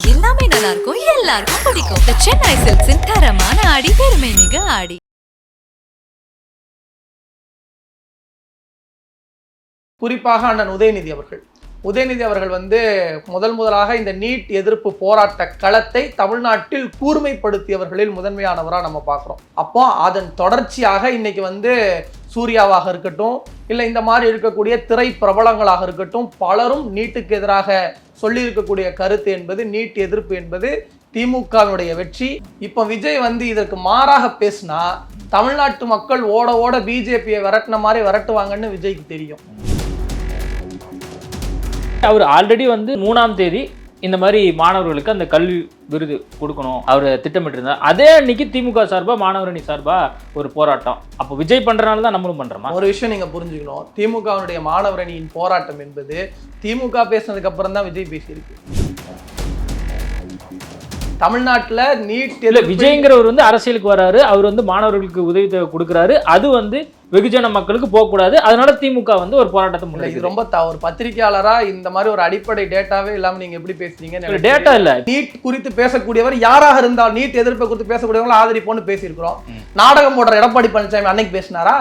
எல்லாமே நல்லா இருக்கும் எல்லாருக்கும் பிடிக்கும். The சென்னை சில்க்ஸின் தரமான ஆடி பெருமை மிக ஆடி. குறிப்பாக அண்ணன் உதயநிதி அவர்கள். உதயநிதி அவர்கள் வந்து முதல் முதலாக இந்த நீட் எதிர்ப்பு போராட்ட களத்தை தமிழ்நாட்டில் கூர்மைப்படுத்தியவர்களில் முதன்மையானவராக நம்ம பார்க்குறோம். அப்போ அதன் தொடர்ச்சியாக இன்னைக்கு வந்து சூர்யாவாக இருக்கட்டும் இல்லை இந்த மாதிரி இருக்கக்கூடிய திரை பிரபலங்களாக இருக்கட்டும் பலரும் நீட்டுக்கு எதிராக சொல்லியிருக்கக்கூடிய கருத்து என்பது நீட் எதிர்ப்பு என்பது திமுகவினுடைய வெற்றி. இப்போ விஜய் வந்து இதற்கு மாறாக பேசினா தமிழ்நாட்டு மக்கள் ஓட ஓட பிஜேபியை விரட்டின மாதிரி விரட்டுவாங்கன்னு விஜய்க்கு தெரியும். அவர் ஆல்ரெடி வந்து மூணாம் தேதி இந்த மாதிரி மாணவர்களுக்கு அந்த கல்வி விருது கொடுக்கணும். அவர் திட்டமிட்டிருந்தார் அதே அன்னைக்கு திமுக சார்பா மாணவரணி சார்பா ஒரு போராட்டம். அப்போ விஜய் பண்றனால தான் நம்மளும் பண்றோமா? ஒரு விஷயம் நீங்க புரிஞ்சுக்கணும். திமுகவினுடைய மாணவர் அணியின் போராட்டம் என்பது திமுக பேசினதுக்கு அப்புறம் தான் விஜய் பேசியிருக்கு. தமிழ்நாட்டுல நீட் இல்ல விஜய்ங்கிறவர் வந்து அரசியலுக்கு வராரு. அவர் வந்து மாணவர்களுக்கு உதவி தொகை கொடுக்குறாரு. அது வந்து வெகுஜன மக்களுக்கு போகக்கூடாது. அதனால திமுக வந்து ஒரு போராட்டத்தை இல்ல, இது ரொம்ப த- ஒரு பத்திரிகையாளரா இந்த மாதிரி ஒரு அடிப்படை டேட்டாவே இல்லாம நீங்க எப்படி பேசுறீங்கன்னு டேட்டா இல்ல. நீட் குறித்து பேசக்கூடியவர் யாராக இருந்தால் நீட் எதிர்ப்பை குறித்து பேசக்கூடியவங்களை ஆதரிப்போம்னு பேசியிருக்கிறோம். நாடகம் போடுற எடப்பாடி பழனிசாமி அன்னைக்கு பேசினாரா?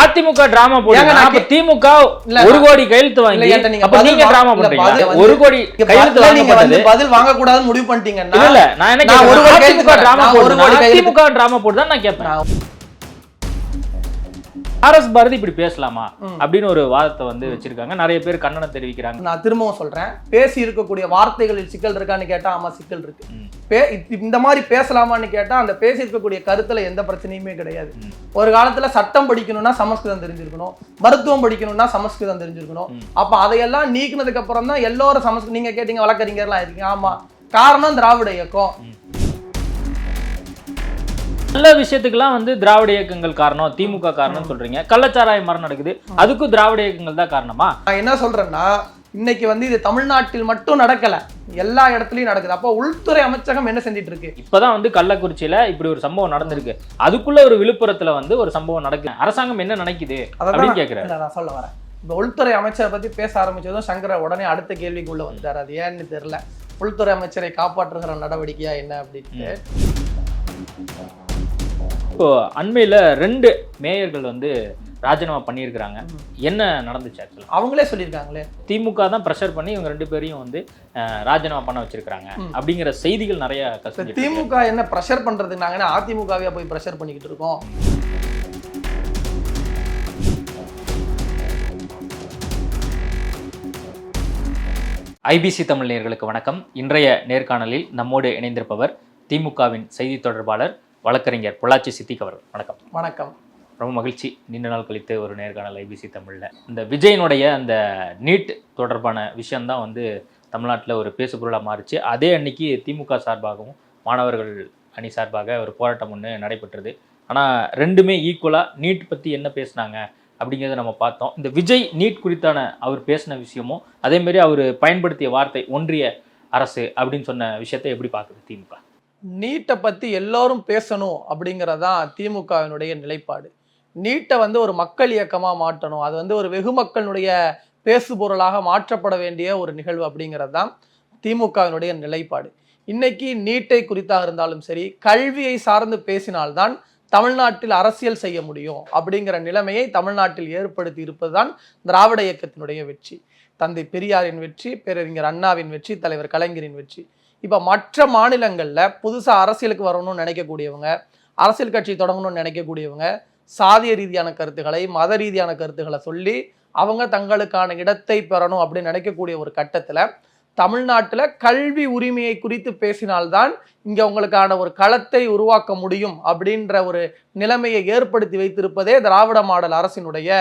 அதிமுக டிராமா போடுங்க திமுக இல்ல, ஒரு கோடி கையெழுத்து வாங்கி அப்ப நீங்க டிராமா பண்றீங்க. ஒரு கோடி கையெழுத்து நீங்க வந்து பதில் வாங்க கூடாதுன்னு முடிவு பண்ணிட்டீங்கன்னா இல்ல நான் என்ன ஒரு கோடி அதிமுக டிராமா நான் ஒரு போடுதா கோடி கையெழுத்து திமுக டிராமா போடுதா நான் கேட்பேன் நான் ஆர் எஸ் பாரதி இப்படி பேசலாமா? அப்படின்னு ஒரு வாதத்தை வந்து வச்சிருக்காங்க. நிறைய பேர் கண்டனம் தெரிவிக்கிறாங்க. நான் திரும்பவும் சொல்றேன். பேசி இருக்கக்கூடிய வார்த்தைகளில் சிக்கல் இருக்கான்னு கேட்டா ஆமா சிக்கல் இருக்கு. இந்த மாதிரி பேசலாமான்னு கேட்டா அந்த பேசி இருக்கக்கூடிய கருத்துல எந்த பிரச்சனையுமே கிடையாது. ஒரு காலத்துல சட்டம் படிக்கணும்னா சமஸ்கிருதம் தெரிஞ்சிருக்கணும். மருத்துவம் படிக்கணும்னா சமஸ்கிருதம் தெரிஞ்சிருக்கணும். அப்ப அதையெல்லாம் நீக்கினதுக்கு அப்புறம் தான் எல்லாரும் சமஸ்கிருதம் நீங்க கேட்டீங்க வழக்கறிஞர்லாம் இருக்கீங்க. ஆமா. காரணம் திராவிட இயக்கம். நல்ல விஷயத்துக்கெல்லாம் வந்து திராவிட இயக்கங்கள் காரணம் திமுக காரணம் சொல்றீங்க. கள்ளச்சாராய மரம் நடக்குது. அதுக்கும் திராவிட இயக்கங்கள் தான் காரணமா? நான் என்ன சொல்றேன்னா இன்னைக்கு வந்து இது தமிழ்நாட்டில் மட்டும் நடக்கல. எல்லா இடத்துலயும் நடக்குது. அப்போ உள்துறை அமைச்சகம் என்ன செஞ்சிட்டு இருக்கு இப்பதான் வந்து கள்ளக்குறிச்சியில இப்படி ஒரு சம்பவம் நடந்திருக்கு. அதுக்குள்ள ஒரு விழுப்புரத்துல வந்து ஒரு சம்பவம் நடக்குது. அரசாங்கம் என்ன நினைக்குது அப்படின்னு நான் கேக்குறேன் நான் சொல்ல வரேன். இப்போ உள்துறை அமைச்சரை பத்தி பேச ஆரம்பிச்சதும் சங்கர உடனே அடுத்த கேள்விக்குள்ள வந்துட்டார். அது ஏன்னு தெரியல. உள்துறை அமைச்சரை காப்பாற்றுகிற நடவடிக்கையா என்ன அப்படின்ட்டு. இப்போ அண்மையில ரெண்டு மேயர்கள் வந்து ராஜினாமா பண்ணியிருக்கிறாங்க. என்ன நடந்துச்சு ஆக்சுவலா அவங்களே சொல்லியிருக்காங்களே. திமுக தான் ப்ரெஷர் பண்ணி இவங்க ரெண்டு பேரையும் வந்து ராஜினாமா பண்ண வச்சிருக்காங்க அப்படிங்கிற செய்திகள் நிறைய கசிஞ்சு திமுக என்ன ப்ரெஷர் பண்றதுக்கு நாங்க என்ன அதிமுகவே போய் ப்ரெஷர் பண்ணிக்கிட்டு இருக்கோம். ஐபிசி தமிழ் நேயர்களுக்கு வணக்கம். இன்றைய நேர்காணலில் நம்மோடு இணைந்திருப்பவர் திமுகவின் செய்தி தொடர்பாளர் வழக்கறிஞர் பொள்ளாச்சி சித்திக் அவர்கள். வணக்கம். வணக்கம். ரொம்ப மகிழ்ச்சி நீண்ட நாள் கழித்து ஒரு நேர்காணல் ஐபிசி தமிழில். இந்த விஜயனுடைய அந்த நீட் தொடர்பான விஷயம்தான் வந்து தமிழ்நாட்டில் ஒரு பேசுபொருளாக மாறுச்சு. அதே அன்னைக்கு திமுக சார்பாகவும் மாணவர்கள் அணி சார்பாக ஒரு போராட்டம் ஒன்று நடைபெற்றது. ஆனால் ரெண்டுமே ஈக்குவலாக நீட் பற்றி என்ன பேசுனாங்க அப்படிங்கிறத நம்ம பார்த்தோம். இந்த விஜய் நீட் குறித்தான அவர் பேசின விஷயமும் அதேமாரி அவர் பயன்படுத்திய வார்த்தை ஒன்றிய அரசு அப்படின்னு சொன்ன விஷயத்தை எப்படி பார்க்குது திமுக? நீட்டை பற்றி எல்லோரும் பேசணும் அப்படிங்கிறதான் திமுகவினுடைய நிலைப்பாடு. நீட்டை வந்து ஒரு மக்கள் இயக்கமாக மாற்றணும். அது வந்து ஒரு வெகு மக்களுடைய பேசுபொருளாக மாற்றப்பட வேண்டிய ஒரு நிகழ்வு அப்படிங்கிறது தான் திமுகவினுடைய நிலைப்பாடு. இன்னைக்கு நீட்டை குறித்தாக இருந்தாலும் சரி கல்வியை சார்ந்து பேசினால்தான் தமிழ்நாட்டில் அரசியல் செய்ய முடியும் அப்படிங்கிற நிலைமையை தமிழ்நாட்டில் ஏற்படுத்தி இருப்பதுதான் திராவிட இயக்கத்தினுடைய வெற்றி. தந்தை பெரியாரின் வெற்றி பேரறிஞர் அண்ணாவின் வெற்றி தலைவர் கலைஞரின் வெற்றி. இப்போ மற்ற மாநிலங்களில் புதுசாக அரசியலுக்கு வரணும்னு நினைக்கக்கூடியவங்க அரசியல் கட்சி தொடங்கணும்னு நினைக்கக்கூடியவங்க சாதிய ரீதியான கருத்துக்களை மத ரீதியான கருத்துக்களை சொல்லி அவங்க தங்களுக்கான இடத்தை பெறணும் அப்படின்னு நினைக்கக்கூடிய ஒரு கட்டத்தில் தமிழ்நாட்டில் கல்வி உரிமையை குறித்து பேசினால்தான் இங்கே உங்களுக்கான ஒரு களத்தை உருவாக்க முடியும் அப்படின்ற ஒரு நிலைமையை ஏற்படுத்தி வைத்திருப்பதே திராவிட மாடல் அரசினுடைய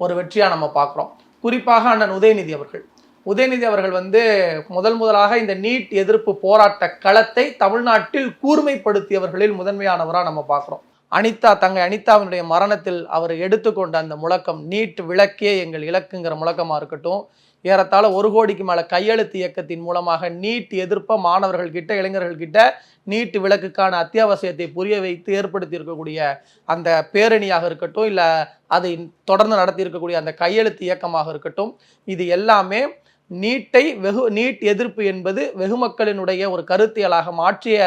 ஒரு வெற்றியாக நம்ம பார்க்குறோம். குறிப்பாக அண்ணன் உதயநிதி அவர்கள். உதயநிதி அவர்கள் வந்து முதல் முதலாக இந்த நீட் எதிர்ப்பு போராட்ட களத்தை தமிழ்நாட்டில் கூர்மைப்படுத்தியவர்களில் முதன்மையானவராக நம்ம பார்க்குறோம். அனிதா தங்கை அனிதாவினுடைய மரணத்தில் அவர் எடுத்துக்கொண்ட அந்த முழக்கம் நீட் விளக்கே எங்கள் இலக்குங்கிற முழக்கமாக இருக்கட்டும். ஏறத்தாழ ஒரு கோடிக்கு மேலே கையெழுத்து இயக்கத்தின் மூலமாக நீட் எதிர்ப்ப மாணவர்கள்கிட்ட இளைஞர்கள்கிட்ட நீட் விளக்குக்கான அத்தியாவசியத்தை புரிய வைத்து ஏற்படுத்தி இருக்கக்கூடிய அந்த பேரணியாக இருக்கட்டும் இல்லை அதை தொடர்ந்து நடத்தி இருக்கக்கூடிய அந்த கையெழுத்து இயக்கமாக இருக்கட்டும் இது எல்லாமே நீட்டை வெகு நீட் எதிர்ப்பு என்பது வெகு மக்களினுடைய ஒரு கருத்தியலாக மாற்றிய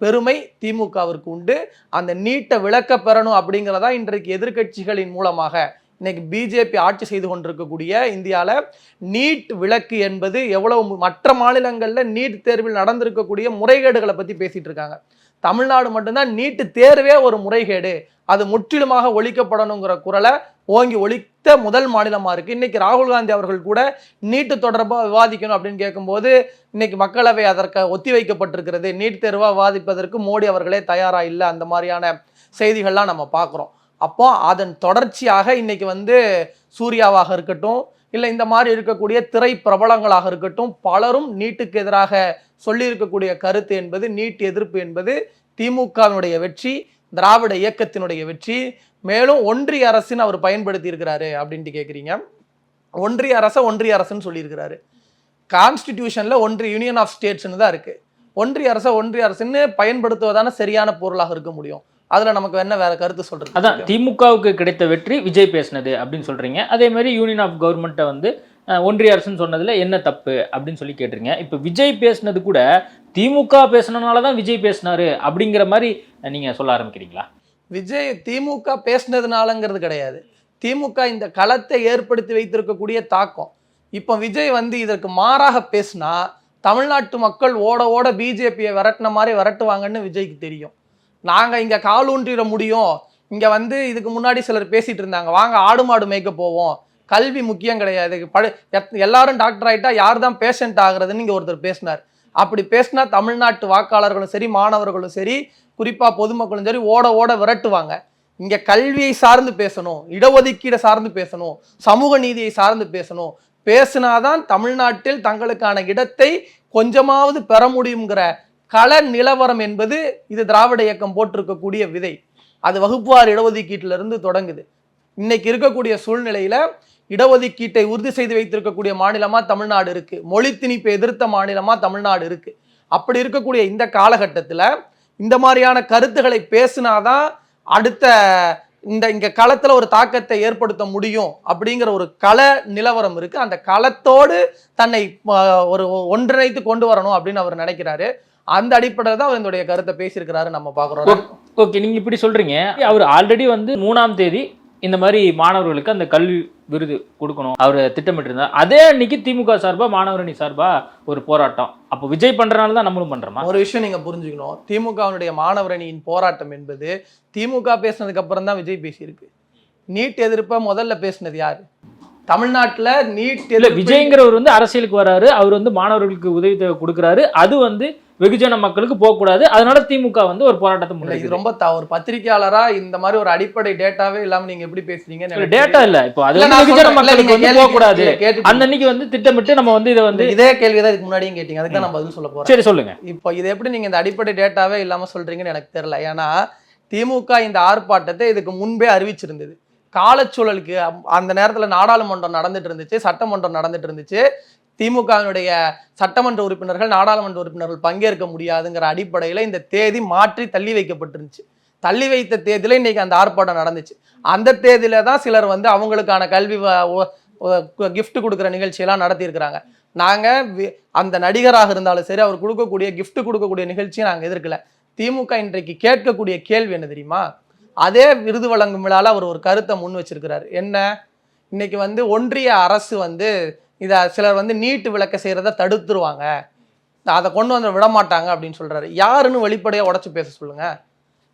பெருமை திமுகவிற்கு உண்டு. அந்த நீட்டை விளக்க பெறணும் அப்படிங்கிறதா இன்றைக்கு எதிர்க்கட்சிகளின் மூலமாக. இன்னைக்கு பிஜேபி ஆட்சி செய்து கொண்டிருக்கக்கூடிய இந்தியாவில் நீட் விளக்கு என்பது எவ்வளவு மற்ற மாநிலங்களில் நீட் தேர்வில் நடந்திருக்கக்கூடிய முறைகேடுகளை பற்றி பேசிகிட்டு இருக்காங்க. தமிழ்நாடு மட்டும்தான் நீட்டு தேர்வே ஒரு முறைகேடு. அது முற்றிலுமாக ஒழிக்கப்படணுங்கிற குரலை ஓங்கி ஒழித்த முதல் மாநிலமாக இருக்குது இன்றைக்கி ராகுல் காந்தி அவர்கள் கூட நீட்டு தொடர்பாக விவாதிக்கணும் அப்படின்னு கேட்கும்போது இன்றைக்கி மக்களவை அதற்கு ஒத்தி வைக்கப்பட்டிருக்கிறது. நீட் தேர்வாக விவாதிப்பதற்கு மோடி அவர்களே தயாராக இல்லை அந்த மாதிரியான செய்திகள்லாம் நம்ம பார்க்குறோம் அப்போ அதன் தொடர்ச்சியாக இன்றைக்கி வந்து சூர்யாவாக இருக்கட்டும் இல்லை இந்த மாதிரி இருக்கக்கூடிய திரை பிரபலங்களாக இருக்கட்டும் பலரும் நீட்டுக்கு எதிராக சொல்லியிருக்கக்கூடிய கருத்து என்பது நீட் எதிர்ப்பு என்பது திமுகவினுடைய வெற்றி திராவிட இயக்கத்தினுடைய வெற்றி. மேலும் ஒன்றிய அரசின் அவர் பயன்படுத்தி இருக்கிறாரு அப்படின்ட்டு கேட்குறீங்க ஒன்றிய அரசை ஒன்றிய அரசுன்னு சொல்லியிருக்கிறாரு. கான்ஸ்டிடியூஷனில் ஒன்றிய யூனியன் ஆஃப் ஸ்டேட்ஸ்னு தான் இருக்குது ஒன்றிய அரசை ஒன்றிய அரசுன்னு பயன்படுத்துவதான சரியான பொருளாக இருக்க முடியும். அதுல நமக்கு என்ன வேற கருத்து சொல்றது? அதான் திமுகவுக்கு கிடைத்த வெற்றி விஜய் பேசினது அப்படின்னு சொல்றீங்க. அதே மாதிரி யூனியன் ஆஃப் கவர்மெண்ட்டை வந்து ஒன்றிய அரசுன்னு சொன்னதுல என்ன தப்பு அப்படின்னு சொல்லி கேட்டிருங்க. இப்போ விஜய் பேசினது கூட திமுக பேசினனால தான் விஜய் பேசினாரு அப்படிங்கிற மாதிரி நீங்க சொல்ல ஆரம்பிக்கிறீங்களா? விஜய் திமுக பேசினதுனாலங்கிறது கிடையாது. திமுக இந்த களத்தை ஏற்படுத்தி வைத்திருக்கக்கூடிய தாக்கம். இப்போ விஜய் வந்து இதற்கு மாறாக பேசினா தமிழ்நாட்டு மக்கள் ஓட ஓட பிஜேபியை விரட்டின மாதிரி விரட்டுவாங்கன்னு விஜய்க்கு தெரியும். நாங்கள் இங்கே காலூன்றிட முடியும். இங்கே வந்து இதுக்கு முன்னாடி சிலர் பேசிகிட்டு இருந்தாங்க. வாங்க ஆடு மாடு மேய்க்க போவோம். கல்வி முக்கியம் கிடையாது. படு எத்- எல்லாரும் டாக்டர் ஆகிட்டா யார் தான் பேஷண்ட் ஆகுறதுன்னு இங்கே ஒருத்தர் பேசினார். அப்படி பேசினா தமிழ்நாட்டு வாக்காளர்களும் சரி மாணவர்களும் சரி குறிப்பாக பொதுமக்களும் சரி ஓட ஓட விரட்டுவாங்க. இங்கே கல்வியை சார்ந்து பேசணும் இடஒதுக்கீடை சார்ந்து பேசணும் சமூக நீதியை சார்ந்து பேசணும். பேசினாதான் தமிழ்நாட்டில் தங்களுக்கான இடத்தை கொஞ்சமாவது பெற முடியுங்கிற கள நிலவரம் என்பது இது திராவிட இயக்கம் போட்டிருக்கக்கூடிய விதை. அது வகுப்புவார் இடஒதுக்கீட்டிலிருந்து தொடங்குது. இன்னைக்கு இருக்கக்கூடிய சூழ்நிலையில இடஒதுக்கீட்டை உறுதி செய்து வைத்திருக்கக்கூடிய மாநிலமா தமிழ்நாடு இருக்கு. மொழி திணிப்பை எதிர்த்த மாநிலமா தமிழ்நாடு இருக்கு. அப்படி இருக்கக்கூடிய இந்த காலகட்டத்தில் இந்த மாதிரியான கருத்துக்களை பேசினாதான் அடுத்த இந்த இங்க களத்துல ஒரு தாக்கத்தை ஏற்படுத்த முடியும் அப்படிங்கிற ஒரு கள நிலவரம் இருக்கு. அந்த களத்தோடு தன்னை ஒரு ஒன்றிணைத்து கொண்டு வரணும் அப்படின்னு அவர் நினைக்கிறாரு. அந்த அடிப்படையில் தான் அவர் என்னுடைய கருத்தை பேசியிருக்கிறாரு நம்ம பாக்குறோம் ஓகே நீங்க இப்படி சொல்றீங்க. அவர் ஆல்ரெடி வந்து மூணாம் தேதி இந்த மாதிரி மாணவர்களுக்கு அந்த கல்வி விருது கொடுக்கணும். அவர் திட்டமிட்டிருந்தார். அதே அன்னைக்கு திமுக சார்பா மாணவரணி சார்பா ஒரு போராட்டம். அப்போ விஜய் பண்றனால தான் நம்மளும் பண்றோமா? ஒரு விஷயம் நீங்க புரிஞ்சுக்கணும். திமுகவினுடைய மாணவரணியின் போராட்டம் என்பது திமுக பேசினதுக்கு அப்புறம் தான் விஜய் பேசியிருக்கு. நீட் எதிர்ப்பை முதல்ல பேசினது யாரு? தமிழ்நாட்டுல நீட் இல்ல விஜய்ங்கிறவர் வந்து அரசியலுக்கு வராரு. அவர் வந்து மாணவர்களுக்கு உதவி தொகை கொடுக்குறாரு. அது வந்து வெகுஜன மக்களுக்கு போகக்கூடாது. அதனால திமுக வந்து ஒரு போராட்டத்தை முன்னெடுக்குது. ரொம்ப ஒரு பத்திரிக்கையாளரா இந்த மாதிரி ஒரு அடிப்படை டேட்டாவே இல்லாம நீங்க எப்படி எனக்கு டேட்டா இல்ல. இப்போ அது இல்ல, வந்து நான் வெகுஜன மக்களுக்கு வந்து கேள்வி போகக்கூடாது. அந்த அன்னைக்கு வந்து திட்டமிட்டு நம்ம வந்து இதை வந்து இதே கேள்விதான் இதுக்கு முன்னாடியும் கேட்டீங்க. அதுக்கு தான் நான் பதில் சொல்ல போறேன். சரி சொல்லுங்க. இப்போ இது எப்படி நீங்க இந்த அடிப்படை டேட்டாவே இல்லாம சொல்றீங்கன்னு எனக்கு தெரியல. ஏன்னா திமுக இந்த ஆர்ப்பாட்டத்தை இதுக்கு முன்பே அறிவிச்சிருந்தது. காலச்சூழலுக்கு அந்த நேரத்துல நாடாளுமன்றம் நடந்துட்டு இருந்துச்சு சட்டமன்றம் நடந்துட்டு இருந்துச்சு. திமுகவினுடைய சட்டமன்ற உறுப்பினர்கள் நாடாளுமன்ற உறுப்பினர்கள் பங்கேற்க முடியாதுங்கிற அடிப்படையில் இந்த தேதி மாற்றி தள்ளி வைக்கப்பட்டிருந்துச்சு. தள்ளி வைத்த தேதியில் இன்னைக்கு அந்த ஆர்ப்பாட்டம் நடந்துச்சு. அந்த தேதியில தான் சிலர் வந்து அவங்களுக்கான கல்வி கிஃப்ட் கொடுக்குற நிகழ்ச்சியெல்லாம் நடத்தியிருக்கிறாங்க. நாங்கள் வி- அந்த நடிகராக இருந்தாலும் சரி அவர் கொடுக்கக்கூடிய கிஃப்ட் கொடுக்கக்கூடிய நிகழ்ச்சியை நாங்கள் எதிர்க்கல. திமுக இன்றைக்கு கேட்கக்கூடிய கேள்வி என்ன தெரியுமா? அதே விருது வழங்கும் விழாவில் அவர் ஒரு கருத்தை முன் வச்சிருக்கிறாரு. என்ன? இன்னைக்கு வந்து ஒன்றிய அரசு வந்து இதை சிலர் வந்து நீட்டு விளக்க செய்யறத தடுத்துருவாங்க. அதை கொண்டு வந்து விட மாட்டாங்க அப்படின்னு சொல்றாரு. யாருன்னு வெளிப்படையா உடைச்சு பேச சொல்லுங்க.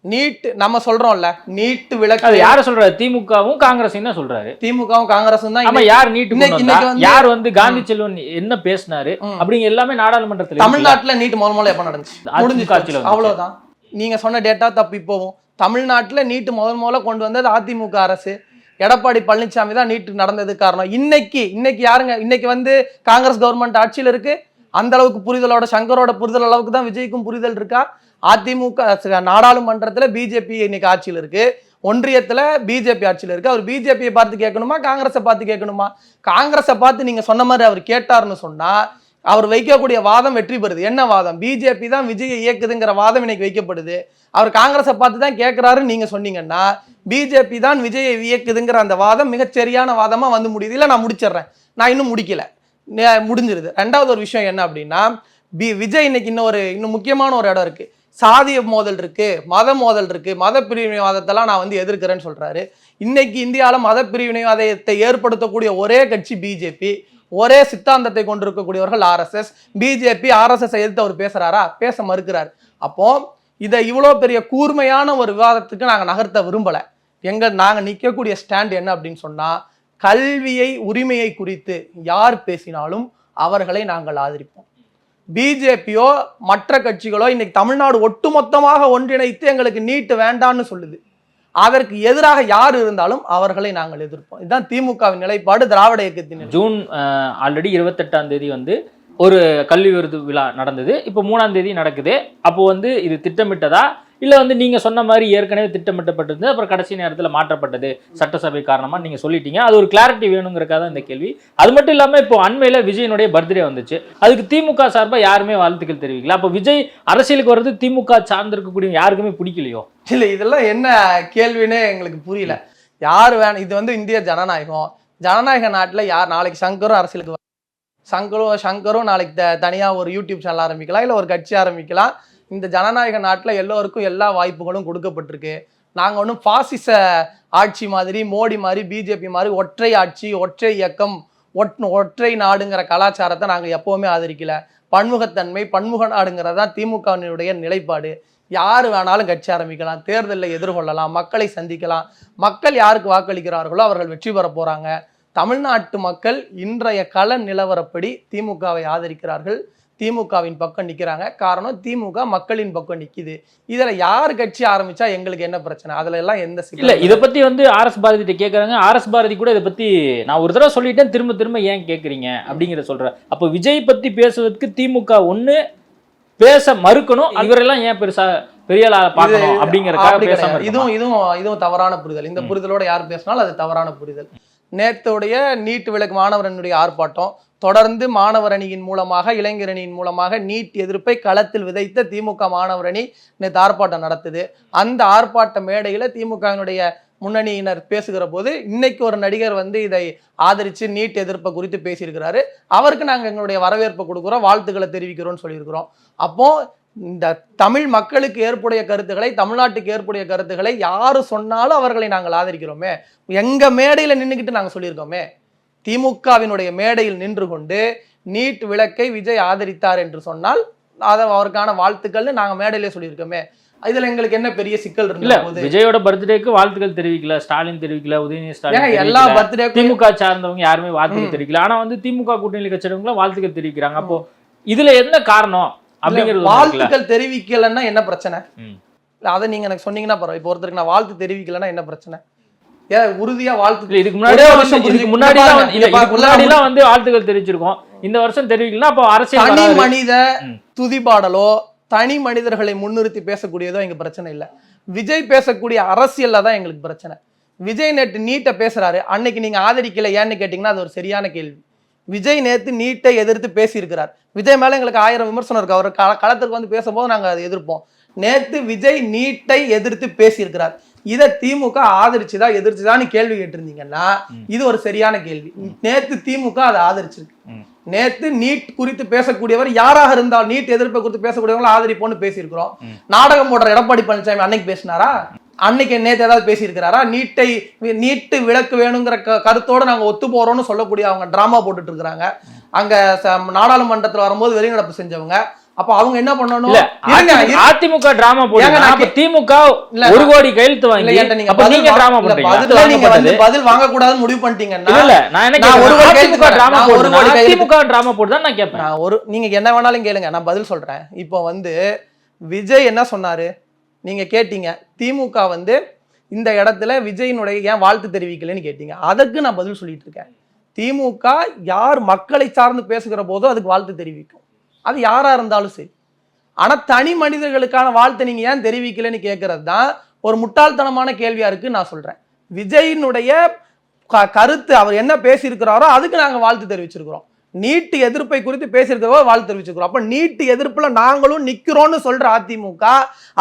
நீட் நம்ம சொல்றோம்ல நீட்டு அது விளக்கு யார சொல்றாரு? திமுகவும் காங்கிரஸையும் தான் சொல்றாரு. திமுகவும் காங்கிரஸும் தான் ஆமா யார் நீட்டு வந்து- யார் வந்து காந்தி செல்வன் என்ன பேசினாரு. அப்படிங்க எல்லாமே நாடாளுமன்றத்துல. தமிழ்நாட்டுல நீட் முதல் முதல்ல எப்ப நடந்துச்சு? முடிஞ்சு வந்துச்சு. அவ்வளவுதான். நீங்க சொன்ன டேட்டா தப்பி போகும். தமிழ்நாட்டுல நீட் முதல் முதல்ல கொண்டு வந்தது அதிமுக அரசு. எடப்பாடி பழனிசாமி தான் நீட்டு நடந்தது காரணம். இன்னைக்கு இன்னைக்கு யாருங்க? இன்னைக்கு வந்து காங்கிரஸ் கவர்மெண்ட் ஆட்சியில் இருக்கு. அந்த அளவுக்கு புரிதலோட சங்கரோட புரிதல் அளவுக்கு தான் விஜய்க்கும் புரிதல் இருக்கா? அதிமுக நாடாளுமன்றத்தில் பிஜேபி இன்னைக்கு ஆட்சியில் இருக்கு. ஒன்றியத்தில் பிஜேபி ஆட்சியில் இருக்கு. அவர் பிஜேபியை பார்த்து கேட்கணுமா? காங்கிரஸை பார்த்து கேட்கணுமா? காங்கிரஸை பார்த்து நீங்கள் சொன்ன மாதிரி அவர் கேட்டாருன்னு சொன்னால் அவர் வைக்கக்கூடிய வாதம் வெற்றி பெறுது. என்ன வாதம்? பிஜேபி தான் விஜயை இயக்குதுங்கிற வாதம் இன்னைக்கு வைக்கப்படுது. அவர் காங்கிரஸை பார்த்து தான் கேட்கிறாருன்னு நீங்கள் சொன்னீங்கன்னா பிஜேபி தான் விஜயை இயக்குதுங்கிற அந்த வாதம் மிகச்சரியான வாதமாக வந்து முடியுது. இல்லை நான் முடிச்சிடுறேன். நான் இன்னும் முடிக்கல. முடிஞ்சிருது. ரெண்டாவது ஒரு விஷயம் என்ன அப்படின்னா பி விஜய் இன்னைக்கு இன்னொரு இன்னும் முக்கியமான ஒரு இடம் இருக்குது சாதிய மோதல் இருக்கு மத மோதல் இருக்கு. மத பிரிவினைவாதத்தெல்லாம் நான் வந்து எதிர்க்கிறேன்னு சொல்றாரு. இன்னைக்கு இந்தியாவில் மத பிரிவினைவாதத்தை ஏற்படுத்தக்கூடிய ஒரே கட்சி பிஜேபி ஒரே சித்தாந்தத்தை கொண்டிருக்கக்கூடியவர்கள் ஆர்எஸ்எஸ் பிஜேபி ஆர்எஸ்எஸ் எதிர்த்து அவர் பேசுறாரா? பேச மறுக்கிறார். அப்போ இதை இவ்வளோ பெரிய கூர்மையான ஒரு விவாதத்துக்கு நாங்கள் நகர்த்த விரும்பலை. எங்கள் நாங்கள் நிற்கக்கூடிய ஸ்டாண்ட் என்ன அப்படின்னு சொன்னால் கல்வியை உரிமையை குறித்து யார் பேசினாலும் அவர்களை நாங்கள் ஆதரிப்போம். பிஜேபியோ மற்ற கட்சிகளோ இன்னைக்கு தமிழ்நாடு ஒட்டுமொத்தமாக ஒன்றிணைத்து எங்களுக்கு நீட்டு வேண்டான்னு சொல்லுது. அதற்கு எதிராக யார் இருந்தாலும் அவர்களை நாங்கள் எதிர்ப்போம். இதுதான் திமுகவின் நிலைப்பாடு திராவிட இயக்கத்தின் ஜூன் ஆல்ரெடி இருபத்தெட்டாம் தேதி வந்து ஒரு கல்வி விருது விழா நடந்தது. இப்போ மூணாம் தேதி நடக்குது. அப்போ வந்து இது திட்டமிட்டதா? இல்லை வந்து நீங்கள் சொன்ன மாதிரி ஏற்கனவே திட்டமிட்டப்பட்டது அப்புறம் கடைசி நேரத்தில் மாற்றப்பட்டது. சட்டசபை காரணமாக நீங்கள் சொல்லிட்டீங்க. அது ஒரு கிளாரிட்டி வேணுங்கிறக்காக தான் இந்த கேள்வி. அது மட்டும் இல்லாமல் இப்போ அண்மையில் விஜயனுடைய பர்த்டே வந்துச்சு. அதுக்கு திமுக சார்பாக யாருமே வாழ்த்துக்கள் தெரிவிக்கல. அப்போ விஜய் அரசியலுக்கு வர்றது திமுக சார்ந்திருக்கக்கூடிய யாருக்குமே பிடிக்கலையோ? இல்லை இதெல்லாம் என்ன கேள்வின்னு எங்களுக்கு புரியல. யார் வேணும் இது வந்து இந்திய ஜனநாயகம். ஜனநாயக நாட்டில் யார் நாளைக்கு சங்கரும் அரசியலுக்கு சங்கரும் சங்கரும் நாளைக்கு த தனியாக ஒரு யூடியூப் சேனல் ஆரம்பிக்கலாம் இல்லை ஒரு கட்சி ஆரம்பிக்கலாம். இந்த ஜனநாயக நாட்டில் எல்லோருக்கும் எல்லா வாய்ப்புகளும் கொடுக்கப்பட்டிருக்கு. நாங்கள் ஒன்றும் பாசிச ஆட்சி மாதிரி மோடி மாதிரி பிஜேபி மாதிரி ஒற்றை ஆட்சி ஒற்றை இயக்கம் ஒட் ஒற்றை நாடுங்கிற கலாச்சாரத்தை நாங்கள் எப்போவுமே ஆதரிக்கல. பன்முகத்தன்மை பன்முக நாடுங்கிறது தான் திமுகவினுடைய நிலைப்பாடு. யார் வேணாலும் கட்சி ஆரம்பிக்கலாம் தேர்தலில் எதிர்கொள்ளலாம் மக்களை சந்திக்கலாம். மக்கள் யாருக்கு வாக்களிக்கிறார்களோ அவர்கள் வெற்றி பெற போகிறாங்க தமிழ்நாட்டு மக்கள் இன்றைய கள நிலவரப்படி திமுகவை ஆதரிக்கிறார்கள். திமுகவின் பக்கம் நிற்கிறாங்க காரணம் திமுக மக்களின் பக்கம் நிக்குது. இதுல யார் கட்சி ஆரம்பிச்சா எங்களுக்கு என்ன பிரச்சனை? அதுல எல்லாம் எந்த இல்ல இதை பத்தி வந்து ஆர்எஸ் பாரதி கேக்குறாங்க. ஆர்எஸ் பாரதி கூட இதை பத்தி நான் ஒரு தடவை சொல்லிட்டேன். திரும்ப திரும்ப ஏன் கேக்குறீங்க அப்படிங்கிற சொல்றேன். அப்போ விஜய் பத்தி பேசுவதற்கு திமுக ஒண்ணு பேச மறுக்கணும். இவரெல்லாம் ஏன் பெருசா பெரிய பார்க்கணும் அப்படிங்கறக்காக இதுவும் இதுவும் இதுவும் தவறான புரிதல். இந்த. புரிதலோட யார் பேசினாலும் அது தவறான புரிதல். நேத்துடைய நீட் விலக்கு மாணவரனுடைய ஆர்ப்பாட்டம் தொடர்ந்து மாணவர் அணியின் மூலமாக இளைஞர் அணியின் மூலமாக நீட் எதிர்ப்பை களத்தில் விதைத்த திமுக மாணவர் அணி நேற்று ஆர்ப்பாட்டம் நடத்துது. அந்த ஆர்ப்பாட்ட மேடையில திமுகவினுடைய முன்னணியினர் பேசுகிற போது இன்னைக்கு ஒரு நடிகர் வந்து இதை ஆதரிச்சு நீட் எதிர்ப்பை குறித்து பேசியிருக்கிறாரு. அவருக்கு நாங்கள் எங்களுடைய வரவேற்பை கொடுக்குறோம் வாழ்த்துக்களை தெரிவிக்கிறோம்னு சொல்லியிருக்கிறோம். அப்போ இந்த தமிழ் மக்களுக்கு ஏற்புடைய கருத்துக்களை தமிழ்நாட்டுக்கு ஏற்புடைய கருத்துக்களை யாரு சொன்னாலும் அவர்களை நாங்கள் ஆதரிக்கிறோமே. எங்க மேடையில நின்றுக்கிட்டு நாங்கள் சொல்லியிருக்கோமே. திமுகவினுடைய மேடையில் நின்று கொண்டு நீட் விளக்கை விஜய் ஆதரித்தார் என்று சொன்னால் அதை அவருக்கான வாழ்த்துக்கள்னு நாங்க மேடையிலே சொல்லியிருக்கோமே. இதுல எங்களுக்கு என்ன பெரிய சிக்கல் போது? விஜயோட பர்த்டேக்கு வாழ்த்துக்கள் தெரிவிக்கல ஸ்டாலின் தெரிவிக்கல உதயநிதி ஸ்டாலின் எல்லா. பர்த்டேக்கும் திமுக சார்ந்தவங்க யாருமே வாழ்த்துக்கள். தெரிவிக்கல. ஆனா வந்து திமுக கூட்டணி கட்சியவங்களும் வாழ்த்துக்கள் தெரிவிக்கிறாங்க. அப்போ இதுல என்ன காரணம் அப்படிங்கிறது? வாழ்த்துக்கள் தெரிவிக்கலைன்னா என்ன பிரச்சனை? அதை நீங்க எனக்கு சொன்னீங்கன்னா பரவாயில்ல. இப்போ ஒருத்தருக்கு நான் வாழ்த்து தெரிவிக்கலைன்னா என்ன பிரச்சனை? உறுதியா வாழ்த்து இல்ல இதுக்கு முன்னாடி முன்னாடி இங்க தான் பாருங்க, இல்ல இங்க இதுக்கு பாருங்க. முன்னாடி எல்லாம் வந்து வாழ்த்துக்கள் தெரிவிச்சிருக்கோம். இந்த வருஷம் தெரிவிக்கலன்னா அப்போ அரசியல் தனி. மனித. துதிபாடலோ தனி மனிதர்களை முன்னிறுத்தி பேசக்கூடியதோ எங்க பிரச்சனை இல்லை. விஜய் பேசக்கூடிய அரசியல்ல தான் எங்களுக்கு பிரச்சனை. விஜய் நேற்று நீட்டை பேசுறாரு. அன்னைக்கு நீங்க ஆதரிக்கல ஏன்னு கேட்டீங்கன்னா அது ஒரு சரியான கேள்வி. விஜய் நேத்து நீட்டை எதிர்த்து பேசியிருக்கிறார். விஜய் மேல எங்களுக்கு ஆயிரம் விமர்சனம் இருக்கு. அவர் கள- களத்துக்கு வந்து பேசும்போது நாங்க அதை எதிர்ப்போம். நேத்து விஜய் நீட்டை எதிர்த்து பேசியிருக்கிறார். இதை திமுக ஆதரிச்சுதா எதிர்த்துதான்னு கேள்வி கேட்டிருந்தீங்கன்னா. இது ஒரு சரியான கேள்வி. நேத்து திமுக அதை ஆதரிச்சிருக்கு. நேத்து நீட் குறித்து பேசக்கூடியவர் யாராக இருந்தால் நீட் எதிர்ப்பை குறித்து பேசக்கூடியவங்களை ஆதரிப்போம்னு பேசியிருக்கிறோம். நாடகம் போடுற எடப்பாடி பழனிசாமி அன்னைக்கு பேசினாரா? அன்னைக்கு நேத்து ஏதாவது பேசியிருக்கிறாரா? நீட்டை நீட்டு விளக்கு வேணுங்கிற க கருத்தோட நாங்க ஒத்து போறோம்னு சொல்லக்கூடிய அவங்க டிராமா போட்டுட்டு இருக்கிறாங்க. அங்க நாடாளுமன்றத்துல வரும்போது வெளிநடப்பு செஞ்சவங்க. அப்ப அவங்க என்ன பண்ணணும்? அதிமுக- டிராமா போடுங்க திமுக இல்ல, ஒரு கோடி கையெழுத்து வாங்கி அப்ப நீங்க டிராமா பண்றீங்க நீங்க வந்து பதில் வாங்க கூடாதுன்னு முடிவு பண்ணிட்டீங்கன்னா இல்ல நான் என்ன ஒரு கோடி கையெழுத்து டிராமா போடுது கையெழுத்து அதிமுக டிராமா போடுதான் நான் கேட்பேன். நான் ஒரு நீங்க என்ன வேணாலும் கேளுங்க நான் பதில் சொல்றேன். இப்போ வந்து விஜய் என்ன சொன்னாரு? நீங்க கேட்டீங்க திமுக வந்து இந்த இடத்துல விஜயினுடைய ஏன் வாழ்த்து தெரிவிக்கலைன்னு கேட்டீங்க. அதுக்கு நான் பதில் சொல்லிட்டு இருக்கேன். திமுக யார் மக்களை சார்ந்து பேசுகிற போதோ அதுக்கு வாழ்த்து தெரிவிக்கும். அது யாராக இருந்தாலும் சரி. ஆனால் தனி மனிதர்களுக்கான வாழ்த்து நீங்கள் ஏன் தெரிவிக்கலைன்னு கேட்கறது தான் ஒரு முட்டாள்தனமான கேள்வியாக இருக்குன்னு நான் சொல்கிறேன் விஜயினுடைய க- கருத்து அவர் என்ன பேசியிருக்கிறாரோ அதுக்கு நாங்கள் வாழ்த்து தெரிவிச்சிருக்கிறோம். நீட்டு எதிர்ப்பை குறித்து பேசியிருக்கிறவோ வாழ்த்து தெரிவிச்சுக்கிறோம். அப்போ நீட்டு எதிர்ப்பில் நாங்களும் நிற்கிறோன்னு சொல்கிற அதிமுக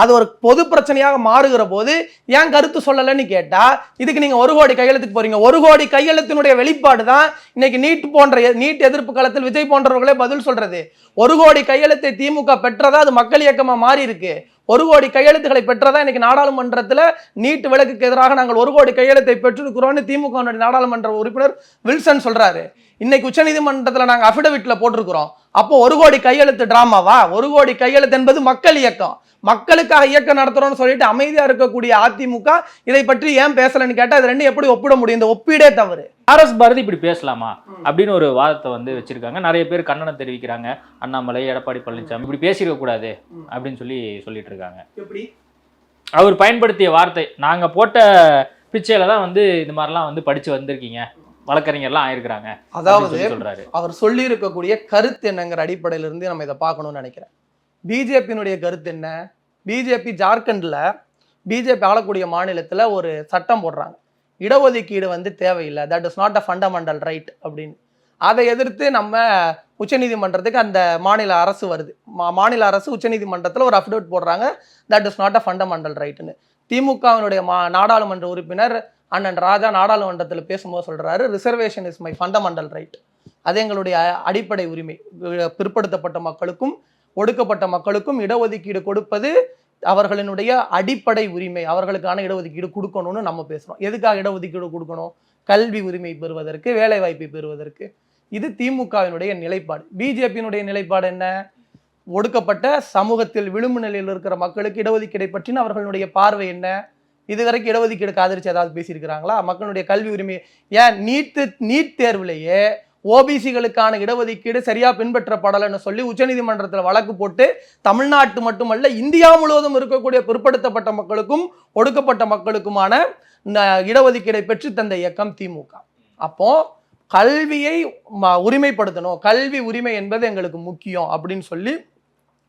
அது ஒரு பொது பிரச்சனையாக மாறுகிற போது ஏன் கருத்து சொல்லலைன்னு கேட்டால் இதுக்கு நீங்கள் ஒரு கோடி கையெழுத்துக்கு போகிறீங்க ஒரு கோடி கையெழுத்தினுடைய வெளிப்பாடு தான் இன்னைக்கு நீட் போன்ற நீட் எதிர்ப்பு களத்தில் விஜய் போன்றவர்களே பதில் சொல்கிறது ஒரு கோடி கையெழுத்தை திமுக பெற்றதா அது மக்கள் இயக்கமாக மாறி இருக்கு ஒரு கோடி கையெழுத்துக்களை பெற்றதா இன்னைக்கு நாடாளுமன்றத்தில் நீட் விலக்குக்கு எதிராக நாங்கள் ஒரு கோடி கையெழுத்தை பெற்றிருக்கிறோம்னு திமுக நாடாளுமன்ற உறுப்பினர் வில்சன் சொல்றாரு. இன்னைக்கு உச்சநீதிமன்றத்துல நாங்க அபிடவிட்ல போட்டிருக்கிறோம். அப்போ ஒரு கோடி கையெழுத்து டிராமாவா ஒரு கோடி கையெழுத்து என்பது மக்கள் இயக்கம். மக்களுக்காக இயக்கம் நடத்துறோம்னு சொல்லிட்டு அமைதியா இருக்கக்கூடிய அதிமுக இதை பற்றி ஏன் பேசலன்னு கேட்டா இது ரெண்டும் எப்படி ஒப்பிட முடியும்? இந்த ஒப்பீடே தவறு. ஆர்எஸ் பாரதி இப்படி பேசலாமா? அப்படின்னு ஒரு வாதத்தை வந்து வச்சிருக்காங்க. நிறைய பேர் கண்டனம் தெரிவிக்கிறாங்க. அண்ணாமலை எடப்பாடி பழனிசாமி இப்படி பேசியிருக்க கூடாது அப்படின்னு சொல்லி சொல்லிட்டு இருக்காங்க. எப்படி? அவர் பயன்படுத்திய வார்த்தை நாங்க போட்ட பிச்சையில தான் வந்து இந்த மாதிரிலாம் வந்து படிச்சு வந்திருக்கீங்க. வழக்கறிஞர்லாம் ஆயிருக்கிறாங்க அதாவது சொல்றாரு. அவர் சொல்லி இருக்கக்கூடிய கருத்து என்னங்கிற அடிப்படையில இருந்து நம்ம இதை பார்க்கணும்னு நினைக்கிறேன். பிஜேபியினுடைய கருத்து என்ன? பிஜேபி ஜார்க்கண்ட்ல பிஜேபி ஆளக்கூடிய மாநிலத்துல ஒரு சட்டம் போடுறாங்க. இடஒதுக்கீடு வந்து தேவையில்லை. That is not a fundamental right அப்படின்னு. அதை எதிர்த்து நம்ம உச்சநீதிமன்றத்துக்கு அந்த மாநில அரசு வருது. மா- மாநில அரசு உச்சநீதிமன்றத்தில் ஒரு அஃபிடவிட் போடுறாங்க. That is not a fundamental ரைட்னு திமுகவினுடைய மா நாடாளுமன்ற உறுப்பினர் அண்ணன் ராஜா நாடாளுமன்றத்தில் பேசும்போது சொல்கிறாரு reservation is my fundamental right அது எங்களுடைய அடிப்படை உரிமை. பிற்படுத்தப்பட்ட மக்களுக்கும் ஒடுக்கப்பட்ட மக்களுக்கும் இடஒதுக்கீடு கொடுப்பது அவர்களினுடைய அடிப்படை உரிமை. அவர்களுக்கான இடஒதுக்கீடு கொடுக்கணும்னு நம்ம பேசுகிறோம் எதுக்காக இடஒதுக்கீடு கொடுக்கணும்? கல்வி உரிமை பெறுவதற்கு வேலைவாய்ப்பை பெறுவதற்கு. இது திமுகவினுடைய நிலைப்பாடு. பிஜேபியினுடைய நிலைப்பாடு என்ன? ஒடுக்கப்பட்ட சமூகத்தில் விளிம்பு நிலையில் இருக்கிற மக்களுக்கு இடஒதுக்கீடை பற்றின அவர்களுடைய பார்வை என்ன? இதுவரைக்கும் இடஒதுக்கீடுக்கு ஆதரிச்சு ஏதாவது பேசியிருக்கிறாங்களா? மக்களுடைய கல்வி உரிமை ஏன் நீட்டு நீட் தேர்விலேயே ஓபிசிகளுக்கான இடஒதுக்கீடு சரியாக பின்பற்றப்படலைன்னு சொல்லி உச்சநீதிமன்றத்தில் வழக்கு போட்டு தமிழ்நாட்டு மட்டுமல்ல இந்தியா முழுவதும் இருக்கக்கூடிய பிற்படுத்தப்பட்ட மக்களுக்கும் ஒடுக்கப்பட்ட மக்களுக்குமான இடஒதுக்கீடை பெற்று தந்த இயக்கம் திமுக அப்போ கல்வியை ம- உரிமைப்படுத்தணும். கல்வி உரிமை என்பது எங்களுக்கு முக்கியம் அப்படின்னு சொல்லி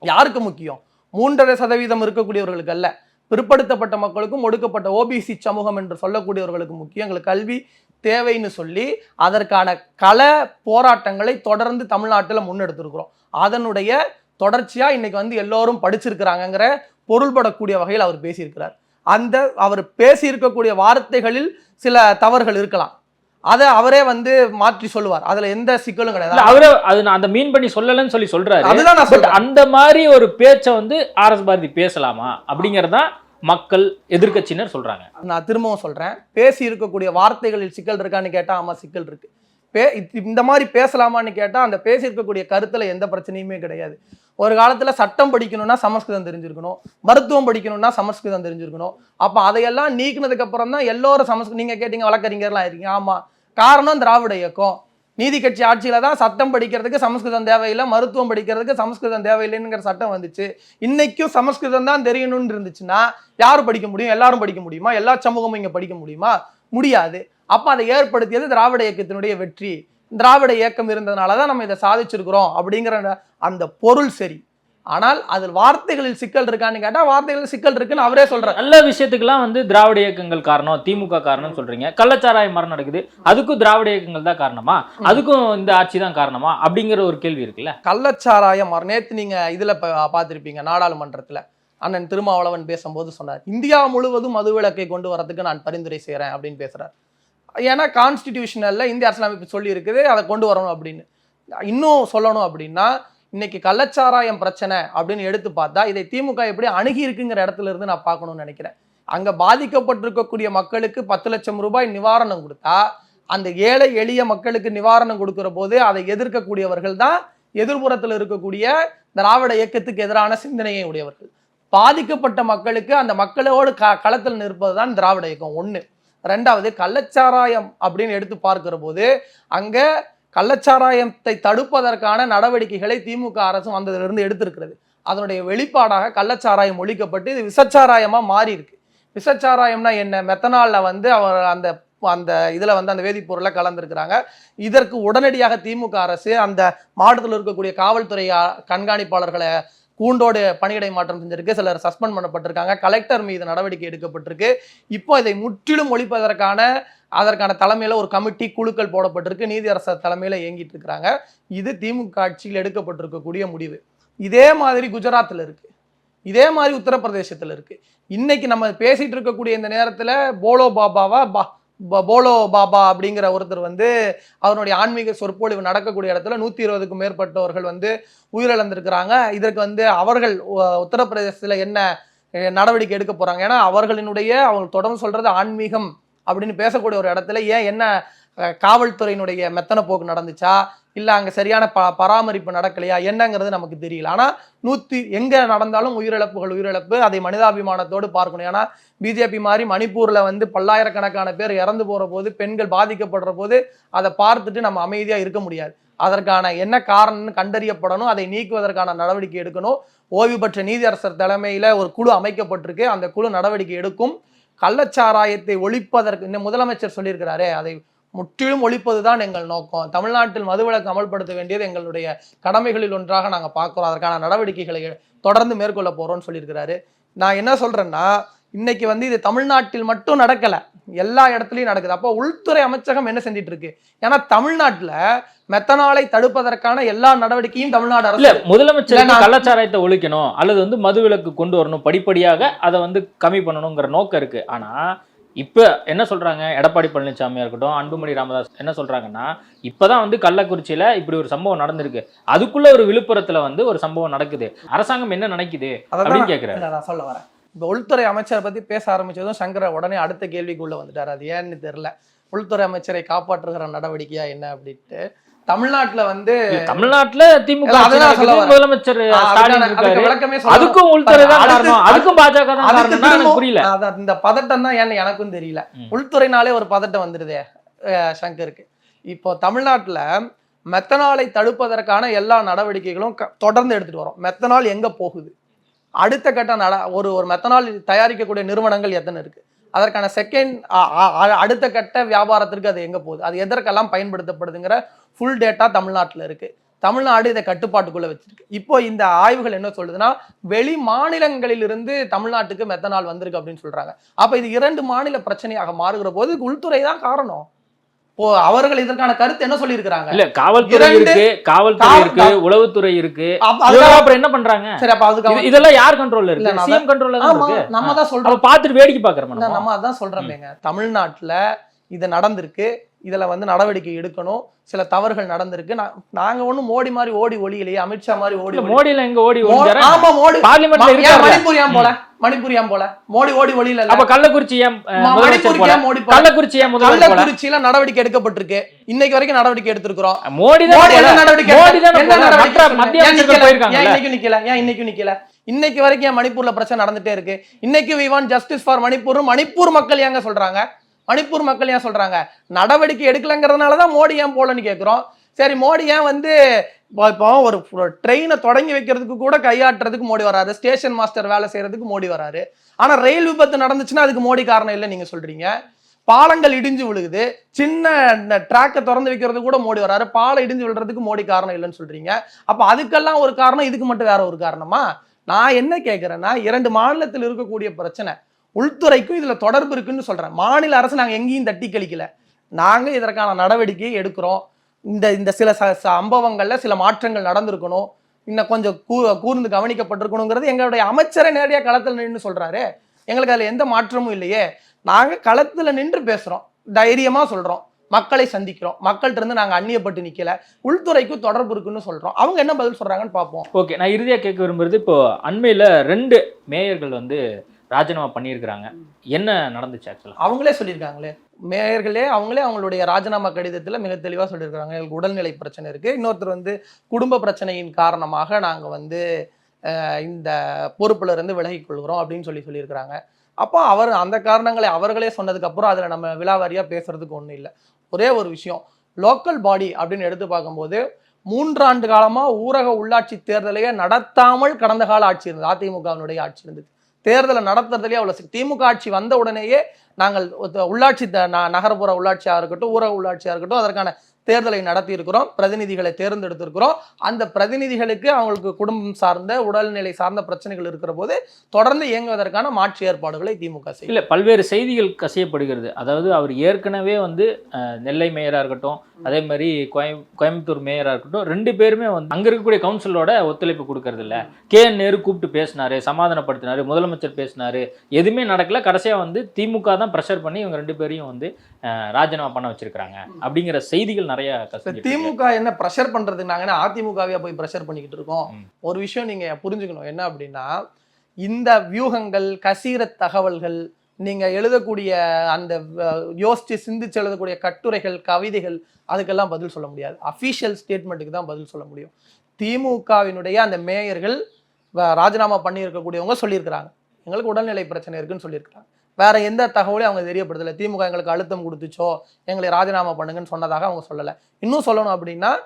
யாருக்கு முக்கியம்? மூன்றரை சதவீதம் இருக்கக்கூடியவர்களுக்கு அல்ல. பிற்படுத்தப்பட்ட மக்களுக்கும் ஒடுக்கப்பட்ட ஓபிசி சமூகம் என்று சொல்லக்கூடியவர்களுக்கு முக்கியம். எங்களுக்கு கல்வி தேவைன்னு சொல்லி அதற்கான கள போராட்டங்களை தொடர்ந்து தமிழ்நாட்டில் முன்னெடுத்திருக்கிறோம். அதனுடைய தொடர்ச்சியா இன்னைக்கு வந்து எல்லோரும் படிச்சிருக்கிறாங்கங்கிற பொருள்படக்கூடிய வகையில் அவர் பேசியிருக்கிறார். அந்த அவர் பேசியிருக்கக்கூடிய வார்த்தைகளில் சில தவறுகள் இருக்கலாம். அதை அவரே வந்து மாற்றி சொல்லுவார். அதுல எந்த சிக்கலும் கிடையாது. அவரு அது நான் அந்த மீன் பண்ணி சொல்லலன்னு சொல்லி சொல்றாரு. அதுதான் நான் அந்த மாதிரி ஒரு பேச்சை வந்து ஆர்எஸ் பாரதி பேசலாமா அப்படிங்கறதா மக்கள் எதிர்க்கட்சியினர் சொல்றாங்க. நான் திரும்பவும் சொல்றேன். பேசி இருக்கக்கூடிய வார்த்தைகளில் சிக்கல் இருக்கான்னு கேட்டா ஆமா சிக்கல் இருக்கு. பே இத்- இந்த மாதிரி பேசலாமான்னு கேட்டா அந்த பேசியிருக்கக்கூடிய கருத்தில் கருத்துல எந்த பிரச்சனையுமே கிடையாது. ஒரு காலத்துல சட்டம் படிக்கணும்னா சமஸ்கிருதம் தெரிஞ்சிருக்கணும். மருத்துவம் படிக்கணும்னா சமஸ்கிருதம் தெரிஞ்சிருக்கணும். அப்ப அதையெல்லாம் நீக்கினதுக்கு அப்புறம் தான் எல்லோரும் சமஸ்கிருதம் நீங்க கேட்டீங்க வழக்கறிஞர்லாம் இருக்கீங்க ஆமா. காரணம் திராவிட இயக்கம். நீதி கட்சி ஆட்சியில் தான் சட்டம் படிக்கிறதுக்கு சமஸ்கிருதம் தேவையில்லை மருத்துவம் படிக்கிறதுக்கு சமஸ்கிருதம் தேவையில்லைங்கிற சட்டம் வந்துச்சு. இன்னைக்கும் சமஸ்கிருதம் தான் தெரியணும்னு இருந்துச்சுன்னா யார் படிக்க முடியும்? எல்லாரும் படிக்க முடியுமா? எல்லா சமூகமும் இங்கே படிக்க முடியுமா? முடியாது. அப்போ அதை ஏற்படுத்தியது திராவிட இயக்கத்தினுடைய வெற்றி. திராவிட இயக்கம் இருந்ததுனால தான் நம்ம இதை சாதிச்சிருக்கிறோம் அப்படிங்கிற அந்த பொருள் சரி. ஆனால் அதில் வார்த்தைகளில் சிக்கல் இருக்கான்னு கேட்டா வார்த்தைகளில் சிக்கல் இருக்குன்னு அவரே சொல்றாரு. நல்ல விஷயத்துக்கெல்லாம் வந்து திராவிட இயக்கங்கள் காரணம் திமுக காரணம்னு சொல்றீங்க. கள்ளச்சாராயம் மரம் நடக்குது. அதுக்கும் திராவிட இயக்கங்கள் தான் காரணமா? அதுக்கும் இந்த ஆட்சி தான் காரணமா? அப்படிங்கிற ஒரு கேள்வி இருக்குல்ல. கள்ளச்சாராயம் மர- நேத்து நீங்க இதுல பார்த்திருப்பீங்க நாடாளுமன்றத்துல. அண்ணன் திருமாவளவன் பேசும்போது சொன்னார் இந்தியா முழுவதும் மதுவிலக்கை கொண்டு வரதுக்கு நான் பரிந்துரை செய்றேன் அப்படின்னு பேசுறார். ஏன்னா கான்ஸ்டிடியூஷனல்ல இந்திய அரசியலமைப்பு சொல்லி இருக்குது அதை கொண்டு வரணும் அப்படின்னு. இன்னும் சொல்லணும் அப்படின்னா இன்னைக்கு கள்ளச்சாராயம் பிரச்சனை அப்படின்னு எடுத்து பார்த்தா இதை திமுக எப்படி அணுகி இருக்குங்கிற இடத்துல இருந்து நான் பார்க்கணும்னு நினைக்கிறேன். அங்க பாதிக்கப்பட்டிருக்கக்கூடிய மக்களுக்கு பத்து லட்சம் ரூபாய் நிவாரணம் கொடுத்தா அந்த ஏழை எளிய மக்களுக்கு நிவாரணம் கொடுக்குற போது அதை எதிர்க்கக்கூடியவர்கள் தான் எதிர்புறத்தில் இருக்கக்கூடிய திராவிட இயக்கத்துக்கு எதிரான சிந்தனையை உடையவர்கள். பாதிக்கப்பட்ட மக்களுக்கு அந்த மக்களோடு க களத்தில் நிற்பது தான் திராவிட இயக்கம். ஒன்று ரெண்டாவது கள்ளச்சாராயம் அப்படின்னு எடுத்து பார்க்கிற போது அங்கே கள்ளச்சாராயத்தை தடுப்பதற்கான நடவடிக்கைகளை திமுக அரசு வந்ததிலிருந்து எடுத்திருக்கிறது. அதனுடைய வெளிப்பாடாக கள்ளச்சாராயம் ஒழிக்கப்பட்டு இது விஷச்சாராயமா மாறி இருக்கு விஷச்சாராயம்னா என்ன? மெத்தனாலில் வந்து அவர் அந்த அந்த இதில் வந்து அந்த வேதிப்பொருளை கலந்துருக்கிறாங்க. இதற்கு உடனடியாக திமுக அரசு அந்த மாவட்டத்தில் இருக்கக்கூடிய காவல்துறை கண்காணிப்பாளர்களை கூண்டோடு பணியிடை மாற்றம் செஞ்சிருக்கு சிலர் சஸ்பெண்ட் பண்ணப்பட்டிருக்காங்க. கலெக்டர் மீது நடவடிக்கை எடுக்கப்பட்டிருக்கு. இப்போ இதை முற்றிலும் ஒழிப்பதற்கான அதற்கான தலைமையில் ஒரு கமிட்டி குழுக்கள் போடப்பட்டிருக்கு. நீதியரசர் தலைமையில் இயங்கிட்டு இருக்கிறாங்க இது திமுக ஆட்சியில் எடுக்கப்பட்டிருக்கக்கூடிய முடிவு. இதே மாதிரி குஜராத்தில் இருக்கு. இதே மாதிரி உத்தரப்பிரதேசத்தில் இருக்கு. இன்னைக்கு நம்ம பேசிட்டு இருக்கக்கூடிய இந்த நேரத்தில் போலோ பாபாவா பா போலோ பாபா அப்படிங்கிற ஒருத்தர் வந்து அவருடைய ஆன்மீக சொற்பொழிவு நடக்கக்கூடிய இடத்துல நூற்றி இருபதுக்கும் மேற்பட்டவர்கள் வந்து உயிரிழந்திருக்கிறாங்க. இதற்கு வந்து அவர்கள் உத்தரப்பிரதேசத்தில் என்ன நடவடிக்கை எடுக்க போகிறாங்க ஏன்னா அவர்களினுடைய அவங்க தொடர்ந்து சொல்கிறது ஆன்மீகம் அப்படின்னு பேசக்கூடிய ஒரு இடத்துல ஏன் என்ன காவல்துறையினுடைய மெத்தன போக்கு நடந்துச்சா? இல்லை அங்கே சரியான ப பராமரிப்பு நடக்கலையா? என்னங்கிறது நமக்கு தெரியல. ஆனால் நூற்றி எங்கே நடந்தாலும் உயிரிழப்புகள் உயிரிழப்பு. அதை மனிதாபிமானத்தோடு பார்க்கணும். ஏன்னா பிஜேபி மாதிரி மணிப்பூரில் வந்து பல்லாயிரக்கணக்கான பேர் இறந்து போகிற போது பெண்கள் பாதிக்கப்படுற போது அதை பார்த்துட்டு நம்ம அமைதியாக இருக்க முடியாது. அதற்கான என்ன காரணம்னு கண்டறியப்படணும். அதை நீக்குவதற்கான நடவடிக்கை எடுக்கணும். ஓய்வு பெற்ற நீதியரசர் தலைமையில் ஒரு குழு அமைக்கப்பட்டிருக்கு. அந்த குழு நடவடிக்கை எடுக்கும். கள்ளச்சாராயத்தை ஒழிப்பதற்கு இன்னும் முதலமைச்சர் சொல்லியிருக்கிறாரே அதை முற்றிலும் ஒழிப்பதுதான் எங்கள் நோக்கம். தமிழ்நாட்டில் மதுவிலக்கு அமல்படுத்த வேண்டியது எங்களுடைய கடமைகளில் ஒன்றாக நாங்க பார்க்கிறோம். அதற்கான நடவடிக்கைகளை தொடர்ந்து மேற்கொள்ள போறோம்னு சொல்லியிருக்கிறாரு. நான் என்ன சொல்றேன்னா இன்னைக்கு வந்து இது தமிழ்நாட்டில் மட்டும் நடக்கல. எல்லா இடத்துலயும் நடக்குது. அப்போ உள்துறை அமைச்சகம் என்ன செஞ்சிட்டு இருக்கு ஏன்னா தமிழ்நாட்டுல மெத்தனாலை தடுப்பதற்கான எல்லா நடவடிக்கையும் தமிழ்நாடு அரசு முதலமைச்சர் கள்ளச்சாராயத்தை ஒழிக்கணும். அல்லது வந்து மதுவிலக்கு கொண்டு வரணும். படிப்படியாக அதை வந்து கம்மி பண்ணணுங்கிற நோக்கம் இருக்கு. ஆனா இப்ப என்ன சொல்றாங்க? எடப்பாடி பழனிசாமியா இருக்கட்டும் அன்புமணி ராமதாஸ் என்ன சொல்றாங்கன்னா இப்பதான் வந்து கள்ளக்குறிச்சியில இப்படி ஒரு சம்பவம் நடந்திருக்கு. அதுக்குள்ள ஒரு விழுப்புரத்துல வந்து ஒரு சம்பவம் நடக்குது. அரசாங்கம் என்ன நினைக்குது அப்படின்னு இல்ல, நான் சொல்ல வரேன். இப்போ உள்துறை அமைச்சரை பத்தி பேச ஆரம்பிச்சதும் சங்கர உடனே அடுத்த கேள்விக்குள்ள வந்துட்டாரு. அது ஏன்னு தெரியல. உள்துறை அமைச்சரை காப்பாற்றுகிற நடவடிக்கையா என்ன அப்படின்ட்டு தமிழ்நாட்டுல வந்து தமிழ்நாட்டுல திமுக. முதலமைச்சர் விளக்கமே அதுக்கும் உள்துறை தான் காரணம். அதுக்கும் பாஜக தான் திரும்ப- புரியல. இந்த பதட்டம் தான் ஏன்னு எனக்கும் தெரியல. உள்துறைனாலே ஒரு பதட்டம் வந்துருதே சங்கருக்கு. இப்போ தமிழ்நாட்டுல மெத்தனாலை தடுப்பதற்கான எல்லா நடவடிக்கைகளும் தொடர்ந்து எடுத்துட்டு வரோம். மெத்தனால் எங்க போகுது? அடுத்த கட்ட நட ஒரு ஒரு மெத்தனால் தயாரிக்கக்கூடிய நிறுவனங்கள் எத்தனை இருக்கு? அதற்கான செகண்ட் அடுத்த கட்ட வியாபாரத்திற்கு அது எங்க போகுது? அது எதற்கெல்லாம் பயன்படுத்தப்படுதுங்கிற ஃபுல் டேட்டா தமிழ்நாட்டுல இருக்கு. தமிழ்நாடு இதை கட்டுப்பாட்டுக்குள்ள வச்சிருக்கு. இப்போ இந்த ஆய்வுகள் என்ன சொல்லுதுன்னா வெளி மாநிலங்களிலிருந்து தமிழ்நாட்டுக்கு மெத்தனால் வந்திருக்கு அப்படின்னு சொல்றாங்க. அப்ப இது இரண்டு மாநில பிரச்சனையாக மாறுகிற போது உள்துறை தான் காரணம். இப்போ அவர்கள் இதற்கான கருத்து என்ன சொல்லியிருக்கிறாங்க? இல்ல காவல்துறை இருக்கு காவல்துறை காவல்- இருக்கு உளவுத்துறை இருக்கு. அதுக்காக- அப்புறம் என்ன பண்றாங்க? சரி அப்ப அதுக்கு இதெல்லாம் யார் கண்ட்ரோல்ல இருக்கு? சிஎம் கண்ட்ரோல்ல தான் நம்ம தான் சொல்றோம். பாத்துட்டு வேடிக்கை பாக்குறோம் நம்ம. அதான் சொல்றோமேங்க. தமிழ்நாட்டுல இது நடந்திருக்கு. இதுல வந்து நடவடிக்கை எடுக்கணும். சில தவறுகள் நடந்திருக்கு. நா- நாங்க ஒண்ணும் மோடி மாதிரி ஓடி ஒளியிலையே அமித்ஷா மாதிரி ஓடி மோடியில எங்க ஓடி ஆமா மோடி பார்லிமெண்ட்ல மணிப்பூர் ஏன் போல? மணிப்பூர் ஏன் போல? மோடி ஓடி ஒளியில. அப்ப கள்ளக்குறிச்சி ஏன் மோடி கள்ளக்குறிச்சி ஏன் கள்ளக்குறிச்சியில நடவடிக்கை எடுக்கப்பட்டிருக்கு. இன்னைக்கு வரைக்கும் நடவடிக்கை எடுத்திருக்கிறோம். மோடி தான் மோடி என்ன. நடவடிக்கை மோடி? தானே? மத்திய ஏன் அமைச்சர்கள் இன்னைக்கு நிக்கல? ஏன் இன்னைக்கு நிக்கல? இன்னைக்கு வரைக்கும் ஏன் மணிப்பூர்ல பிரச்சனை நடந்துட்டே இருக்கு. இன்னைக்கு we want justice for Manipur Manipur மக்கள் ஏங்க சொல்றாங்க? மணிப்பூர் மக்கள் ஏன் சொல்றாங்க? நடவடிக்கை எடுக்கலங்கிறதுனால தான் மோடி ஏன் போலன்னு கேட்குறோம் சரி மோடி ஏன் வந்து இப்போ ஒரு ட்ரெயினை தொடங்கி வைக்கிறதுக்கு கூட கையாட்டுறதுக்கு மோடி வராரு. ஸ்டேஷன் மாஸ்டர் வேலை செய்யறதுக்கு மோடி வராரு. ஆனா ரயில் விபத்து நடந்துச்சுன்னா அதுக்கு மோடி காரணம் இல்லை நீங்க சொல்றீங்க. பாலங்கள் இடிஞ்சு விழுகுது. சின்ன ட்ராக்கை திறந்து வைக்கிறது கூட மோடி வராரு. பாலம் இடிஞ்சு விழுறதுக்கு மோடி காரணம் இல்லைன்னு சொல்றீங்க. அப்ப அதுக்கெல்லாம் ஒரு காரணம் இதுக்கு மட்டும் வேற ஒரு காரணமா? நான் என்ன கேட்குறேன்னா இரண்டு மாநிலத்தில் இருக்கக்கூடிய பிரச்சனை. உள்துறைக்கும் இதில் தொடர்பு இருக்குன்னு சொல்கிறேன் மாநில அரசு நாங்கள் எங்கேயும் தட்டி கழிக்கல. நாங்கள் இதற்கான நடவடிக்கையை எடுக்கிறோம். இந்த இந்த சில ச- சம்பவங்களில் சில மாற்றங்கள் நடந்திருக்கணும். இன்னும் கொஞ்சம் கூ கூர்ந்து கவனிக்கப்பட்டிருக்கணுங்கிறது எங்களுடைய அமைச்சரை நேரடியாக களத்தில் நின்று சொல்கிறாரு எங்களுக்கு அதில் எந்த மாற்றமும் இல்லையே. நாங்கள் களத்தில் நின்று பேசுகிறோம் தைரியமாக சொல்கிறோம் மக்களை சந்திக்கிறோம். மக்கள்கிட்ட இருந்து நாங்கள் அந்நியப்பட்டு நிற்கலை உள்துறைக்கும் தொடர்பு இருக்குன்னு சொல்கிறோம் அவங்க என்ன பதில் சொல்கிறாங்கன்னு பார்ப்போம். ஓகே நான் இறுதியாக கேட்க விரும்புறது இப்போ அண்மையில் ரெண்டு மேயர்கள் வந்து ராஜினாமா பண்ணியிருக்கிறாங்க. என்ன நடந்துச்சு ஆக்சுவலா அவங்களே சொல்லியிருக்காங்களே. மேயர்களே அவங்களே அவங்களுடைய ராஜினாமா கடிதத்துல மிக தெளிவா சொல்லியிருக்காங்க எங்களுக்கு உடல்நிலை பிரச்சனை இருக்கு. இன்னொருத்தர் வந்து குடும்ப பிரச்சனையின் காரணமாக நாங்க வந்து இந்த பொறுப்புல இருந்து விலகிக் கொள்கிறோம் அப்படின்னு சொல்லி சொல்லியிருக்கிறாங்க. அப்போ அவர் அந்த காரணங்களை அவர்களே சொன்னதுக்கு அப்புறம் அதுல நம்ம விலாவாரியா பேசுறதுக்கு ஒண்ணும் இல்லை. ஒரே ஒரு விஷயம் லோக்கல் பாடி அப்படின்னு எடுத்து பார்க்கும்போது மூன்றாண்டு காலமா ஊரக உள்ளாட்சி தேர்தலையே நடத்தாமல் கடந்த கால ஆட்சி இருந்தது. அதிமுகவினுடைய ஆட்சி இருந்தது. தேர்தலை நடத்துறதுலேயே அவ்வளோ திமுக ஆட்சி வந்த உடனேயே நாங்கள் உள்ளாட்சி த- ந- நகர்ப்புற உள்ளாட்சியாக இருக்கட்டும் ஊரக உள்ளாட்சியாக இருக்கட்டும் அதற்கான தேர்தலை நடத்தியிருக்கிறோம் பிரதிநிதிகளை தேர்ந்தெடுத்திருக்கிறோம். அந்த பிரதிநிதிகளுக்கு அவங்களுக்கு குடும்பம் சார்ந்த உடல்நிலை சார்ந்த பிரச்சனைகள் இருக்கிற போது தொடர்ந்து இயங்குவதற்கான மாற்று ஏற்பாடுகளை திமுக செய்யும். இல்லை பல்வேறு செய்திகள் கசியப்படுகிறது. அதாவது அவர் ஏற்கனவே வந்து நெல்லை மேயராக இருக்கட்டும் அதே மாதிரி கோயம் கோயம்புத்தூர் மேயராக இருக்கட்டும் ரெண்டு பேருமே வந்து அங்கே இருக்கக்கூடிய கவுன்சிலோட ஒத்துழைப்பு கொடுக்கறதில்ல. கே. நேரு கூப்பிட்டு பேசினாரு சமாதானப்படுத்தினாரு முதலமைச்சர் பேசினாரு. எதுவுமே நடக்கல. கடைசியாக வந்து திமுக தான் ப்ரெஷர் பண்ணி இவங்க ரெண்டு பேரையும் வந்து ராஜினாமா பண்ண வச்சிருக்காங்க அப்படிங்கிற செய்திகள் நிறைய. திமுக என்ன ப்ரெஷர் பண்றதுக்கு நாங்க என்ன அதிமுகவையா போய் ப்ரெஷர் பண்ணிக்கிட்டு இருக்கோம். ஒரு விஷயம் நீங்க புரிஞ்சுக்கணும். என்ன அப்படின்னா இந்த வியூகங்கள் கசீர தகவல்கள் நீங்க எழுதக்கூடிய அந்த யோசிச்சு சிந்திச்சு எழுதக்கூடிய கட்டுரைகள் கவிதைகள் அதுக்கெல்லாம் பதில் சொல்ல முடியாது. அஃபீஷியல் ஸ்டேட்மெண்ட்டுக்கு தான் பதில் சொல்ல முடியும். திமுகவினுடைய அந்த மேயர்கள் ராஜினாமா பண்ணியிருக்கக்கூடியவங்க சொல்லியிருக்கிறாங்க. எங்களுக்கு உடல்நிலை பிரச்சனை இருக்குன்னு சொல்லியிருக்கிறாங்க. வேற எந்த தகவலையும் அவங்க தெரியப்படுத்தலை. திமுக எங்களுக்கு அழுத்தம் கொடுத்துச்சோ எங்களை ராஜினாமா பண்ணுங்கன்னு சொன்னதாக அவங்க சொல்லலை. இன்னும் சொல்லணும் அப்படின்னா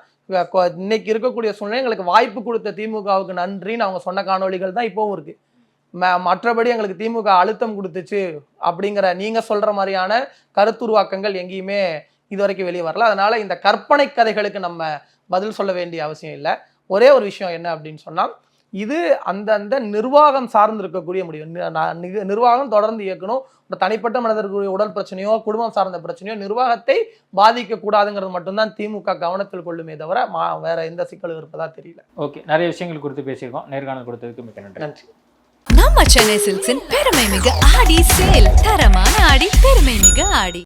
இன்னைக்கு இருக்கக்கூடிய சூழ்நிலை எங்களுக்கு வாய்ப்பு கொடுத்த திமுகவுக்கு நன்றின்னு அவங்க சொன்ன காணொளிகள் தான் இப்போவும் இருக்கு. ம- மற்றபடி எங்களுக்கு திமுக அழுத்தம் கொடுத்துச்சு அப்படிங்கிற நீங்க சொல்ற மாதிரியான கருத்துருவாக்கங்கள் எங்கேயுமே இது வரைக்கும் வெளியே வரல. அதனால இந்த கற்பனை கதைகளுக்கு நம்ம பதில் சொல்ல வேண்டிய அவசியம் இல்லை. ஒரே ஒரு விஷயம் என்ன அப்படின்னு சொன்னால் இது அந்தந்த நிர்வாகம் சார்ந்து இருக்கக்கூடிய முடியும் நி- நா- நிக- நிர்வாகம் தொடர்ந்து இயக்கணும். ஒரு தனிப்பட்ட மனிதர்களுடைய உடல் பிரச்சனையோ குடும்பம் சார்ந்த பிரச்சனையோ நிர்வாகத்தை பாதிக்க கூடாதுங்கிறது மட்டும்தான் திமுக கவனத்தில் கொள்ளுமே தவிர மா- வேற எந்த சிக்கலும் இருப்பதா தெரியல. ஓகே. நிறைய விஷயங்கள் குறித்து பேசியிருக்கோம். நேர்காணல் கொடுத்ததுக்கு மிக்க நன்றி. நன்றி. நம்ம சென்னை சில்க்ஸின் பெருமை மிக ஆடி சேல் தரமான ஆடி பெருமை மிக ஆடி.